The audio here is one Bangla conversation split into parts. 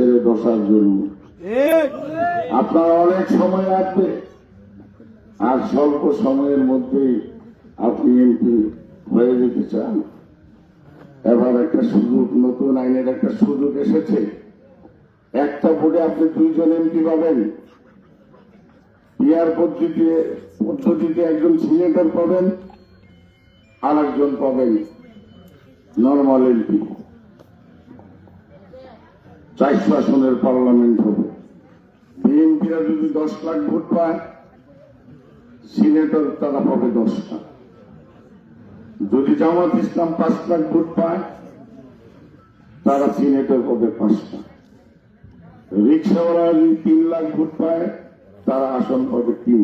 ছেড়ে বসার জন্য। আপনার অনেক সময় লাগবে আর স্বল্প সময়ের মধ্যেই আপনি এমপি হয়ে যেতে চান। এবার একটা সুযোগ নতুন আইনের একটা সুযোগ এসেছে। একটা ভোটে আপনি দুইজন এমপি পাবেন। পিয়ার পদ্ধতিতে পদ্ধতিতে একজন সিনেটর পাবেন আর একজন পাবেন নর্মাল এমপি চারশো আসনের পার্লামেন্ট হবে। বিএনপিরা যদি দশ লাখ ভোট পায়, সিনেটর তারা পাবে দশটা। যদি জামাত ইসলাম পাঁচ লাখ ভোট পায়, তারা সিনেটর পাবে পাঁচটা। রিক্সাওয়ালা যদি তিন লাখ ভোট পায়, তারা আসন পাবে তিন।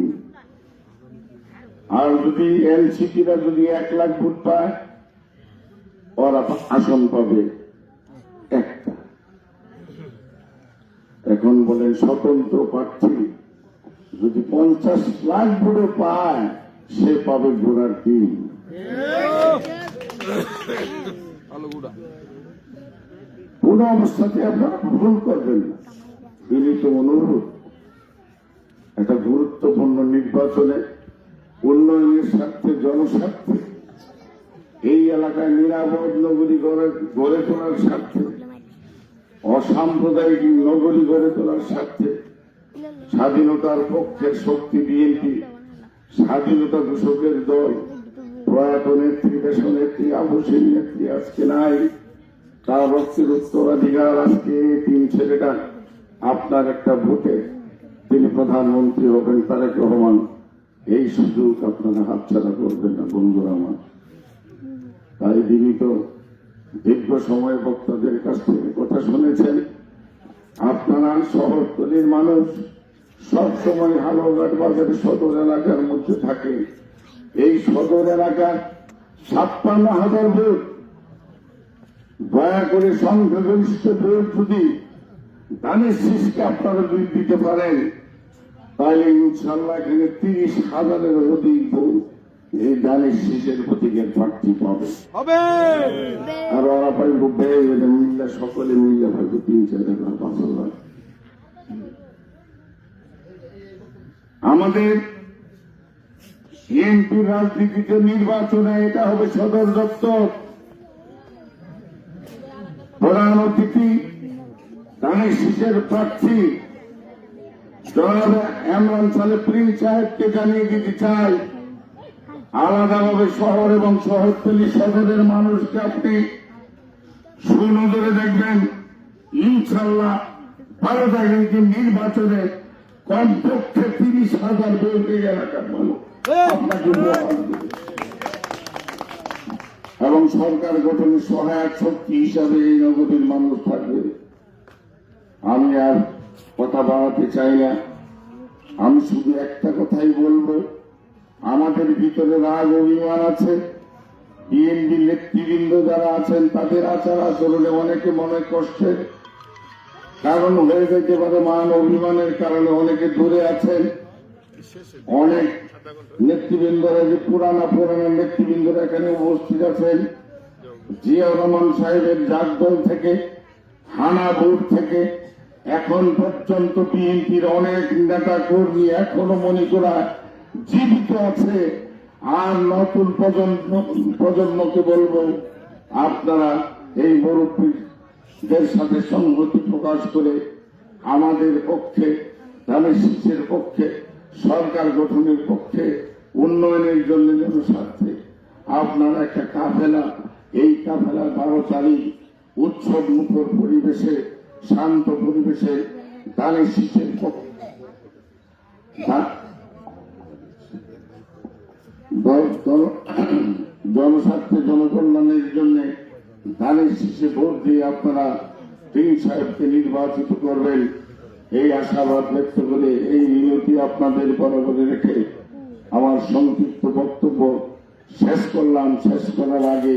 আর যদি এনসিপিরা যদি এক লাখ ভোট পায়, ওরা আসন পাবে একটা এখন বলেন স্বতন্ত্র প্রার্থী, যদি পঞ্চাশ লাখ ভোটে পায়, সে পাবে ঘোড়ার দিন কোন অবস্থাতে আপনারা ভুল করবেন না। বিনীত অনুরোধ, একটা গুরুত্বপূর্ণ নির্বাচনে উন্নয়নের স্বার্থে, জনস্বার্থে, এই এলাকায় নিরাপদ নগরী গড়ে তোলার স্বার্থে অসাম্প্রদায়িক নগরী গড়ে তোলার স্বার্থে স্বাধীনতার পক্ষের শক্তি বিএনপি, স্বাধীনতা ঘোষকের দল, প্রয়াত নেত্রী দেশ নেত্রী আবুসীন নেত্রী আজকে নাই। তার রক্তের উত্তরাধিকার আজকে তিন ছেলেটা আপনার একটা ভোটে তিনি প্রধানমন্ত্রী হবেন তারেক রহমান। এই সুযোগ আপনারা হাতছাড়া করবেন না, বন্ধুরা আমার। তাই তিনি তো দীর্ঘ সময় বক্তাদের কাছ থেকে কথা শুনেছেন। আপনারা শহরতলির মানুষ, সব সময় হালুঘাট বাজার সদর এলাকার মধ্যে থাকে। এই সদর এলাকার ছাপ্পান্ন হাজার ভোট। দয়া করে সংখ্যাগরিষ্ঠ ভোট যদি দানের শীষকে আপনারা যদি দিতে পারেন, তাহলে ইনশাল্লাহ এখানে তিরিশ হাজারের অধিক ভোট এই দানের শীষের প্রতীকের প্রার্থী পাবে। আর ওরা পাইব ব্যয় মিল্লা সকলে মিল্লা পাইব তিন চার হাজার পাঁচ হাজার আমাদের এমপি রাজনীতিতে নির্বাচনে এটা হবে সদর দপ্তর। প্রধান অতিথি দানের শীষের প্রার্থী জনাব এমরান সালে প্রিন্স সাহেবকে জানিয়ে দিতে চাই। আলাদাভাবে শহর এবং শহরতলি সদরের মানুষকে আপনি সুনজরে দেখবেন। ইনশাল্লাহ ভালো থাকবেন যে নির্বাচনে কমপক্ষে তিরিশ হাজার এই এলাকার মানুষ। আপনাকে এবং সরকার গঠনের সহায়ক শক্তি হিসাবে এই নগরীর মানুষ থাকবে। আমি আর কথা বাড়াতে চাই না। আমি শুধু একটা কথাই বলব। আমাদের ভিতরে রাগ অভিমান আছে। বিএনপি নেতৃবৃন্দ যারা আছেন, তাদের আচার আচরণে অনেকে মনে কষ্টে। কারণ হয়ে যেতে পারে মান অভিমানের কারণে অনেকে দূরে আছেন। অনেক নেতৃবৃন্দরা যে পুরানা পুরানা নেতৃবৃন্দরা এখানে উপস্থিত আছেন জিয়া রহমান সাহেবের জাগদল থেকে হানাপুর থেকে, এখন পর্যন্ত বিএনপির অনেক নেতা কর্মী এখনও মনে মণিপুরা জীবিত আছে। আর নতুন প্রজন্ম, প্রজন্মকে বলব, আপনারা এই মুরব্বীদের সাথে সংহতি প্রকাশ করে আমাদের পক্ষে ধানের শীষের পক্ষে, সরকার গঠনের পক্ষে, উন্নয়নের জন্য জনস্বার্থে আপনারা একটা কাফেলা, এই কাফেলার বারো তারিখ উৎসব মুখর পরিবেশে, শান্ত পরিবেশে ধানের শীষের পক্ষে জনস্বার্থে জনকল্যাণের জন্য ধানের শীষে ভোট দিয়ে আপনারা তিন সাহেবকে নির্বাচিত করবেন, এই আশাবাদ ব্যক্ত করে এই মিনতি আপনাদের বরাবরে রেখে আমার সংক্ষিপ্ত বক্তব্য শেষ করলাম। শেষ করার আগে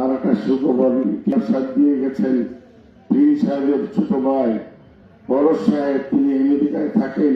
আর একটা সুখবর ইতিহাস দিয়ে গেছেন তিন সাহেবের ছোট ভাই বড় সাহেব, তিনি আমেরিকায় থাকেন।